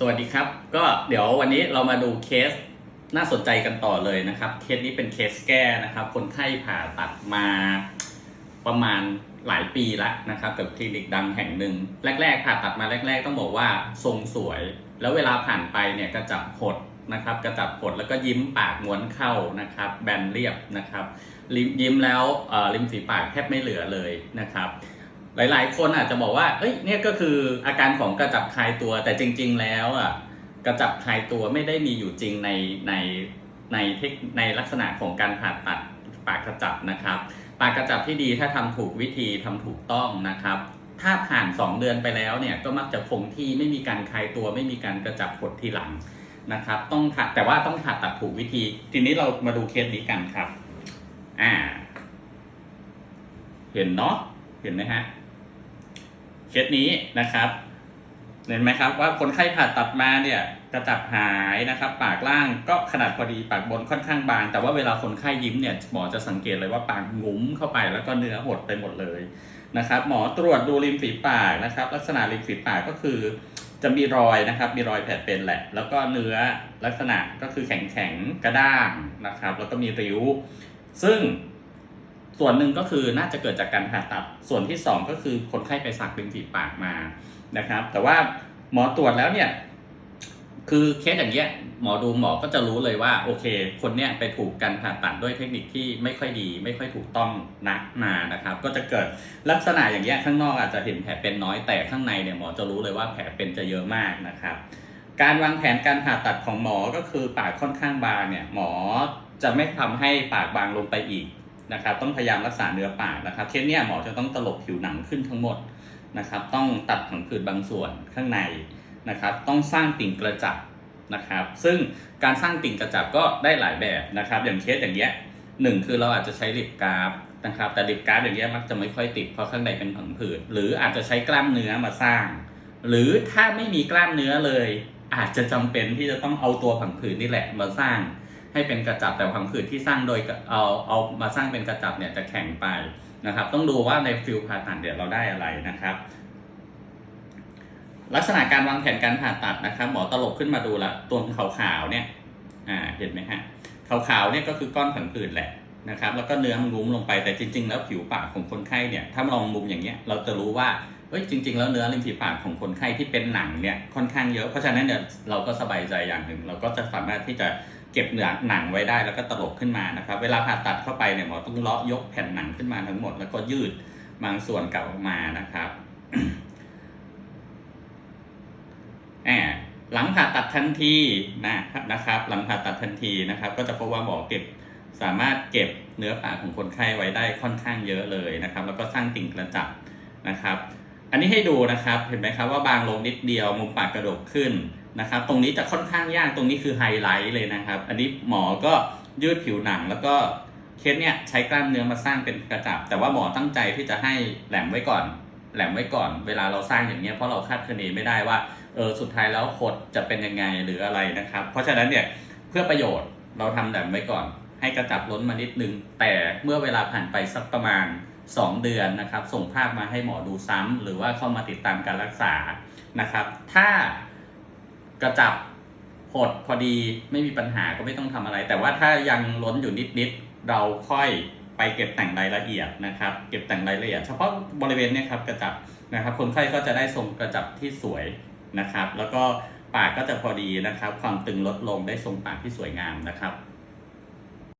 สวัสดีครับ ก็เดี๋ยววันนี้เรามาดูเคสน่าสนใจกันต่อเลยนะครับ เคสนี้เป็นเคสแก้นะครับ คนไข้ผ่าตัดมาประมาณหลายปีแล้วนะครับกับคลินิกดังแห่งหนึ่งแรก ๆ ผ่าตัดมาแรก ๆ ต้องบอกว่าทรงสวย แล้วเวลาผ่านไปเนี่ยกระจับหดนะครับกระจับหดแล้วก็ยิ้มปากม้วนเข้านะครับ แบนเรียบนะครับ ยิ้มแล้วเอ่อริมฝีปากแทบไม่เหลือเลยนะครับ หลาย ๆ คนอาจจะบอกว่าเอ้ยเนี่ยก็คืออาการของกระจับคลายตัวแต่จริง ๆ แล้วอะกระจับคลายตัวไม่ได้มีอยู่จริงในในในเทคในลักษณะของการผ่าตัดปากกระจับนะครับ ปากกระจับที่ดีถ้าทำถูกวิธีทำถูกต้องนะครับ ถ้าผ่าน 2 เดือนไปแล้วเนี่ยก็มักจะคงที่ไม่มีการคลายตัว ไม่มีการกระจับหดทีหลังนะครับ ต้องผ่าแต่ว่าต้องผ่าตัดถูกวิธี ทีนี้เรามาดูเคสนี้กันครับ อ่า เห็นเนาะเห็นไหมฮะ สนี้นะครับเห็นไหมครับว่าคนไข้ผ่าตัดมาเนี่ยกระจับหายนะครับ ปากล่างก็ขนาดพอดีปากบนค่อนข้างบาง แต่ว่าเวลาคนไข้ยิ้มเนี่ยหมอจะสังเกตเลยว่าปากงุ้มเข้าไปแล้วก็เนื้อหดไปหมดเลยนะครับ หมอตรวจดูริมฝีปากนะครับ ลักษณะริมฝีปากก็คือ จะมีรอยนะครับ มีรอยแผลเป็นแหละ แล้วก็เนื้อลักษณะก็คือแข็งแข็งๆกระด้างนะครับ แล้วก็มีริ้ว ซึ่ง ส่วนหนึ่งก็คือน่าจะเกิดจากการผ่าตัด ส่วนที่สองก็คือคนไข้ไปสักริมฝีปากมานะครับ แต่ว่าหมอตรวจแล้วเนี่ยคือเคสอย่างเงี้ยหมอดูหมอก็จะรู้เลยว่าโอเค คนเนี้ยไปถูกการผ่าตัดด้วยเทคนิคที่ไม่ค่อยดี ไม่ค่อยถูกต้องนักมานะครับ ก็จะเกิดลักษณะอย่างเงี้ยข้างนอกอาจจะเห็นแผลเป็นน้อยแต่ข้างในเนี่ยหมอจะรู้เลยว่าแผลเป็นจะเยอะมากนะครับ การวางแผนการผ่าตัดของหมอก็คือปากค่อนข้างบางเนี่ยหมอจะไม่ทำให้ปากบางลงไปอีก นะครับต้องพยายามรักษาเนื้อปากนะครับเคสเนี้ยหมอจะต้องตลบผิวหนังขึ้นทั้งหมดนะครับ ต้องตัดผังผืดบางส่วนข้างในนะครับ ต้องสร้างติ่งกระจับนะครับ ซึ่งการสร้างติ่งกระจับก็ได้หลายแบบนะครับ อย่างเคสอย่างเงี้ยหนึ่งคือเราอาจจะใช้ลิปกราฟนะครับ แต่ลิปกราฟอย่างเงี้ยมักจะไม่ค่อยติดเพราะข้างในเป็นผังผืดหรืออาจจะใช้กล้ามเนื้อมาสร้าง หรือถ้าไม่มีกล้ามเนื้อเลย อาจจะจำเป็นที่จะต้องเอาตัวผังผืดนี่แหละมาสร้าง ให้เป็นกระจับแต่ผังผืดที่สร้างโดยเอาเอามาสร้างเป็นกระจับเนี่ยจะแข็งไปนะครับ ต้องดูว่าในฟิลผ่าตัดเดี๋ยวเราได้อะไรนะครับ ลักษณะการวางแผนการผ่าตัดนะครับ หมอตลบขึ้นมาดูละตัวขาวๆเนี่ยอ่าเห็นไหมฮะขาวๆเนี่ยก็คือก้อนผังผืดแหละ นะครับแล้วก็เนื้อมันงุ้มลงไปแต่จริง ๆ แล้วผิวปากของคนไข้เนี่ยถ้ามองมุมอย่างเงี้ยเราจะรู้ว่าเฮ้ยจริง ๆ แล้วเนื้อริมฝีปากของคนไข้ที่เป็นหนังเนี่ยค่อนข้างเยอะเพราะฉะนั้นเนี่ยเราก็สบายใจอย่างหนึ่ง เราก็จะสามารถที่จะเก็บเนื้อหนังไว้ได้แล้วก็ตลบขึ้นมานะครับเวลาผ่าตัดเข้าไปเนี่ยหมอต้องเลาะยกแผ่นหนังขึ้นมาทั้งหมดแล้วก็ยืดบางส่วนกลับออกมานะครับแอบหลังผ่าตัดทันทีนะนะครับ หลังผ่าตัดทันทีนะครับ ก็จะพบว่าหมอเก็บ สามารถเก็บเนื้อปากของคนไข้ไว้ได้ค่อนข้างเยอะเลยนะครับ แล้วก็สร้างติ่งกระจับนะครับ อันนี้ให้ดูนะครับเห็นไหมครับว่าบางลงนิดเดียวมุมปากกระดกขึ้นนะครับ ตรงนี้จะค่อนข้างยากตรงนี้คือไฮไลท์เลยนะครับ อันนี้หมอก็ยืดผิวหนังแล้วก็เคสเนี่ยใช้กล้ามเนื้อมาสร้างเป็นกระจับ แต่ว่าหมอตั้งใจที่จะให้แหลมไว้ก่อน แหลมไว้ก่อน เวลาเราสร้างอย่างเงี้ยเพราะเราคาดคะเนไม่ได้ว่าเออสุดท้ายแล้วขดจะเป็นยังไงหรืออะไรนะครับ เพราะฉะนั้นเนี่ยเพื่อประโยชน์เราทำแบบไว้ก่อน ให้กระจับล้นมานิดนึง แต่เมื่อเวลาผ่านไปสักประมาณ 2 เดือนนะครับ ส่งภาพมาให้หมอดูซ้ำหรือว่าเข้ามาติดตามการรักษานะครับ ถ้ากระจับหดพอดีไม่มีปัญหาก็ไม่ต้องทำอะไร แต่ว่าถ้ายังล้นอยู่นิดๆเราค่อยไปเก็บแต่งรายละเอียดนะครับ เก็บแต่งรายละเอียด เฉพาะบริเวณนี้ครับกระจับนะครับ คนไข้ก็จะได้ทรงกระจับที่สวยนะครับ แล้วก็ปากก็จะพอดีนะครับ ความตึงลดลงได้ทรงปากที่สวยงามนะครับ